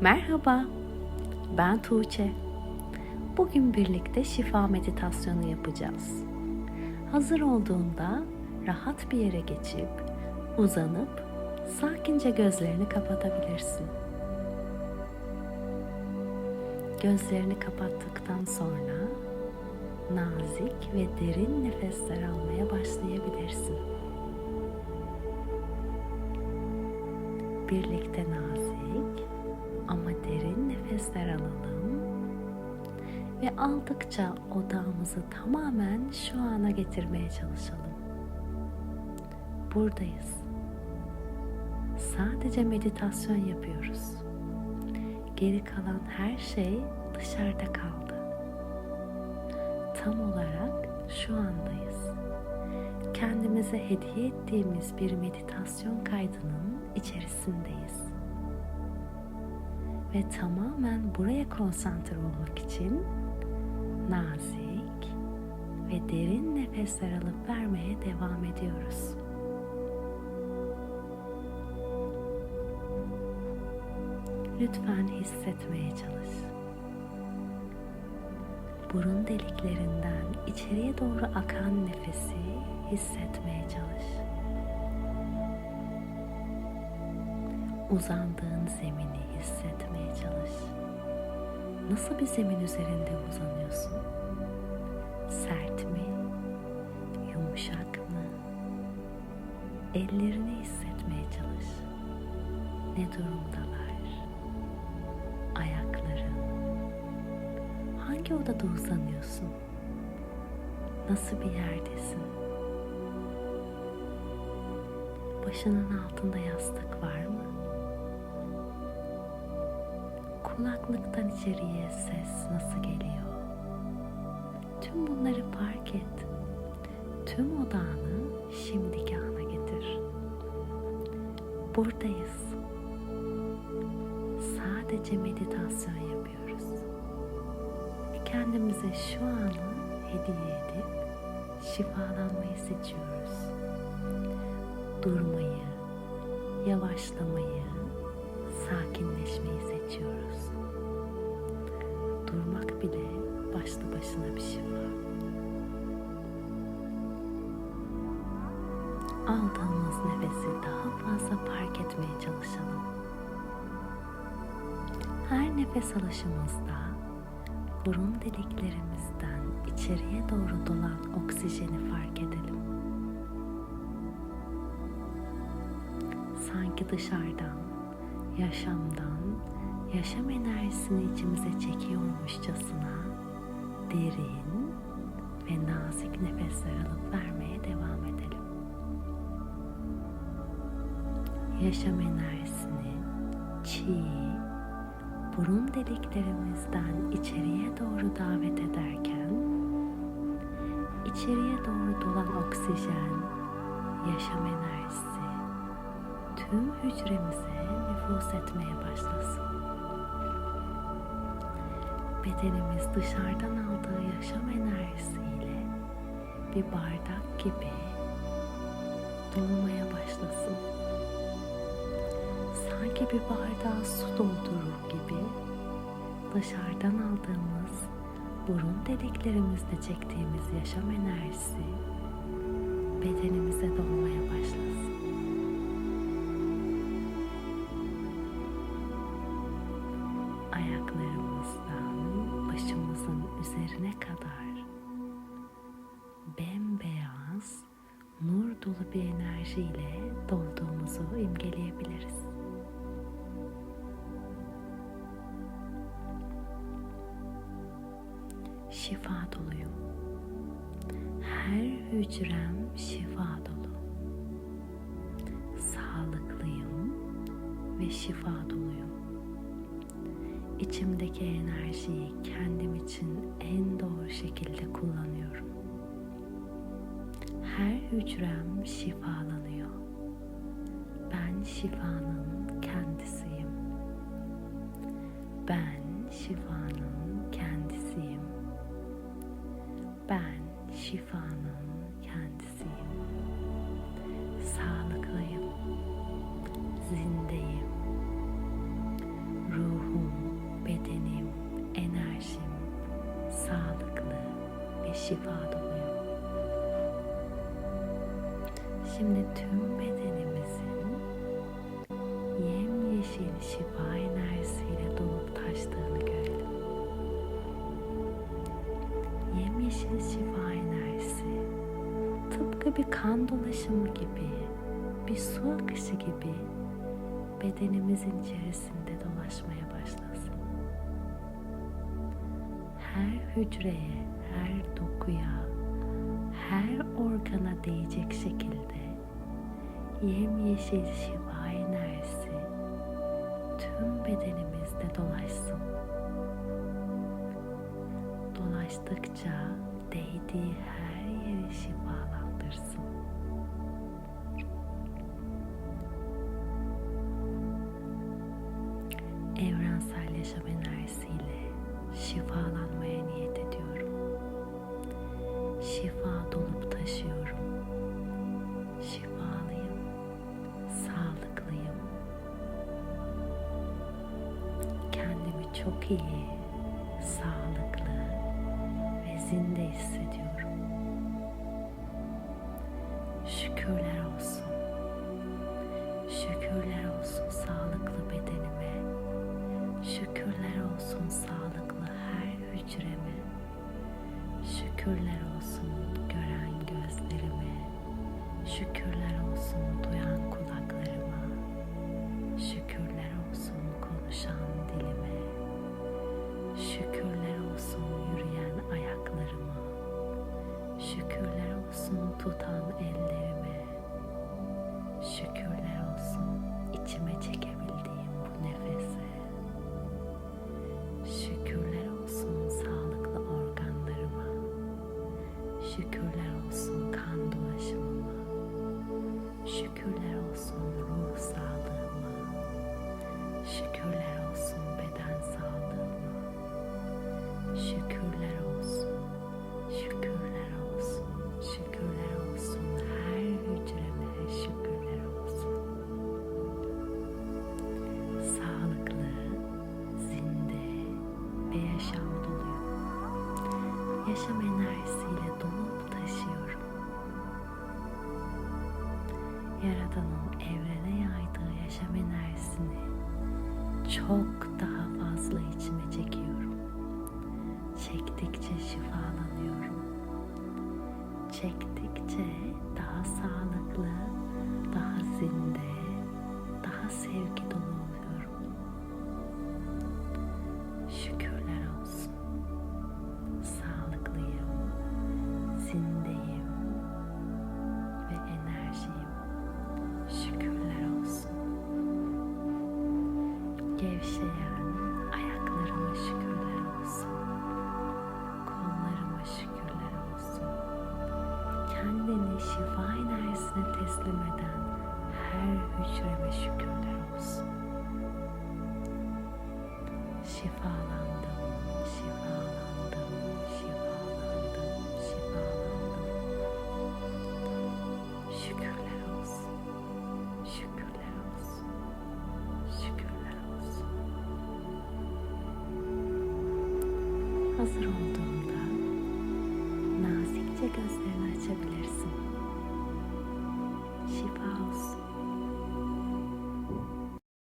Merhaba, ben Tuğçe. Bugün birlikte şifa meditasyonu yapacağız. Hazır olduğunda rahat bir yere geçip uzanıp sakince gözlerini kapatabilirsin. Gözlerini kapattıktan sonra nazik ve derin nefesler almaya başlayabilirsin. Birlikte nazik nefesler alalım ve aldıkça odağımızı tamamen şu ana getirmeye çalışalım. Buradayız. Sadece meditasyon yapıyoruz. Geri kalan her şey dışarıda kaldı. Tam olarak şu andayız. Kendimize hediye ettiğimiz bir meditasyon kaydının içerisindeyiz. Ve tamamen buraya konsantre olmak için nazik ve derin nefesler alıp vermeye devam ediyoruz. Lütfen hissetmeye çalış. Burun deliklerinden içeriye doğru akan nefesi hissetmeye Uzandığın zemini hissetmeye çalış. Nasıl bir zemin üzerinde uzanıyorsun? Sert mi? Yumuşak mı? Ellerini hissetmeye çalış. Ne durumdalar? Ayakların. Hangi odada uzanıyorsun? Nasıl bir yerdesin? Başının altında yastık var mı? Kulaklıktan içeriye ses nasıl geliyor? Tüm bunları fark et. Tüm odağını şimdiki ana getir. Buradayız. Sadece meditasyon yapıyoruz. Kendimize şu anı hediye edip şifalanmayı seçiyoruz. Durmayı, yavaşlamayı, sakinleşmeyi seçiyoruz. Durmak bile başlı başına bir şifa. Aldığımız nefesi daha fazla fark etmeye çalışalım. Her nefes alışımızda burun deliklerimizden içeriye doğru dolan oksijeni fark edelim. Sanki dışarıdan, yaşamdan, yaşam enerjisini içimize çekiyormuşçasına derin ve nazik nefesler alıp vermeye devam edelim. Yaşam enerjisini çiğ, burun deliklerimizden içeriye doğru davet ederken içeriye doğru dolan oksijen, yaşam enerjisi tüm hücremize nüfuz etmeye başlasın. Bedenimiz dışarıdan aldığı yaşam enerjisiyle bir bardak gibi dolmaya başlasın. Sanki bir bardağa su doldurur gibi dışarıdan aldığımız burun deliklerimizde çektiğimiz yaşam enerjisi bedenimize dolmaya başlasın. Üzerine kadar bembeyaz, nur dolu bir enerjiyle dolduğumuzu imgeleyebiliriz. Şifa doluyum. Her hücrem şifa dolu. Sağlıklıyım ve şifa doluyum. İçimdeki enerjiyi kendim için en doğru şekilde kullanıyorum. Her hücrem şifalanıyor. Ben şifanın kendisiyim. Ben şifanın kendisiyim. Ben şifanın şifa doluyor. Şimdi tüm bedenimizin yemyeşil şifa enerjisiyle dolup taştığını görelim. Yemyeşil şifa enerjisi tıpkı bir kan dolaşımı gibi, bir su akışı gibi bedenimizin içerisinde dolaşmaya başlasın. Her hücreye, dokuya, her organa değecek şekilde yemyeşil şifa enerjisi tüm bedenimizde dolaşsın. Dolaştıkça değdiği her yeri şifalandırsın. Evrensel yaşam enerjisiyle şifalanmaya niyet ediyorum. Şifa dolup taşıyorum. Şifalıyım, sağlıklıyım. Kendimi çok iyi, sağlıklı ve zinde hissediyorum. Şükürler olsun. Şükürler olsun sağlıklı bedenime. Şükürler olsun sağlıklı her hücreme. Şükürler olsun gören gözlerime. Şükürler olsun duyan kulaklarıma. Şükürler Yaşam enerjisiyle dolup taşıyorum. Yaradan'ın evrene yaydığı yaşam enerjisini çok daha fazla içime çekiyorum. Çektikçe şifalanıyorum. Çektikçe enerjisine teslim eden her hücreme şükürler olsun. Şifalandım, şifalandım, şifalandım, şifalandım. Şükürler olsun, şükürler olsun, şükürler olsun. Hazır olduğunda nazikçe gözlerini açabilirsin. Şifa olsun.